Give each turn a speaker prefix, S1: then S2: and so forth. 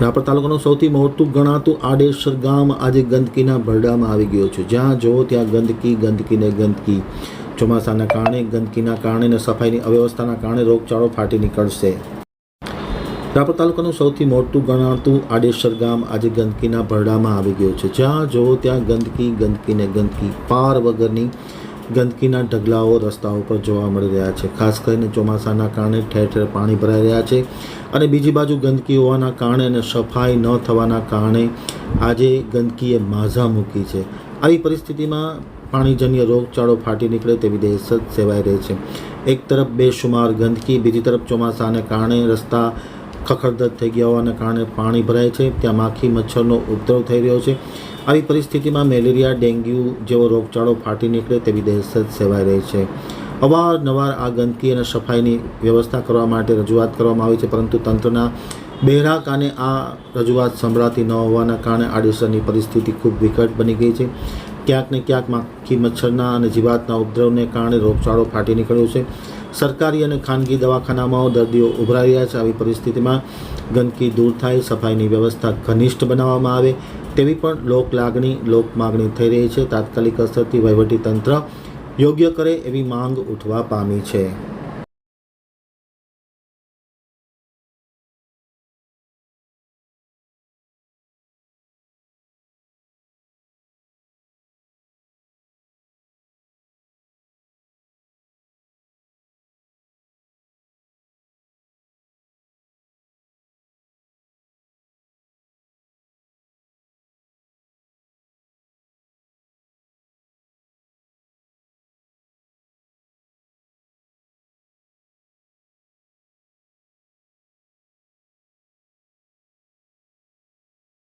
S1: રાપર તાલુકાનું સૌથી મોટું ગણાતું આડેસર ગામ આજે ગંદકીના ભરડામાં આવી ગયું છે. જ્યાં જુઓ ત્યાં ગંદકી ગંદકી ને ગંદકી. ચોમાસાના કારણે, ગંદકીના કારણે અને સફાઈની અવ્યવસ્થાના કારણે રોગચાળો ફાટી નીકળશે. રાપર તાલુકાનું સૌથી મોટું ગણાતું આડેસર ગામ આજે ગંદકીના ભરડામાં આવી ગયું છે. જ્યાં જુઓ ત્યાં ગંદકી ગંદકી ને ગંદકી. પાર વગરની ગંદકીના ઢગલાઓ રસ્તાઓ પર જોવા મળી રહ્યા છે. ખાસ કરીને ચોમાસાના કારણે ઠેર ઠેર પાણી ભરાઈ રહ્યા છે અને બીજી બાજુ ગંદકી હોવાના કારણે અને સફાઈ ન થવાના કારણે આજે ગંદકીએ માઝા મૂકી છે. આવી પરિસ્થિતિમાં પાણીજન્ય રોગચાળો ફાટી નીકળે તેવી દહેશત સેવાઈ રહી છે. એક તરફ બેશુમાર ગંદકી, બીજી તરફ ચોમાસાને કારણે રસ્તા ખખડધજ થઈ ગયા હોવાના કારણે પાણી ભરાય છે. ત્યાં માખી મચ્છરનો ઉપદ્રવ થઈ રહ્યો છે. આવી પરિસ્થિતિમાં મેલેરિયા, ડેન્ગ્યુ જેવો રોગચાળો ફાટી નીકળે તેવી દહેશત સેવાઈ રહી છે. અવારનવાર આ ગંદકી અને સફાઈની વ્યવસ્થા કરવા માટે રજૂઆત કરવામાં આવી છે, પરંતુ તંત્રના બહેરા કાને આ રજૂઆત સંભળાતી ન હોવાના કારણે આડેસરની પરિસ્થિતિ ખૂબ વિકટ બની ગઈ છે. ક્યાંક ને ક્યાંક માખી મચ્છરના અને જીવાતના ઉપદ્રવને કારણે રોગચાળો ફાટી નીકળ્યો છે. સરકારી અને ખાનગી દવાખાનામાં દર્દીઓ ઉભરાઈ રહ્યા છે. આવી પરિસ્થિતિમાં ગંદકી દૂર થાય, સફાઈની વ્યવસ્થા ઘનિષ્ઠ બનાવવામાં આવે તેવી પણ લોક લાગણી, લોક માગણી થઈ રહી છે. તાત્કાલિક અસરથી વહીવટી તંત્ર યોગ્ય કરે એવી માંગ ઉઠવા પામી છે.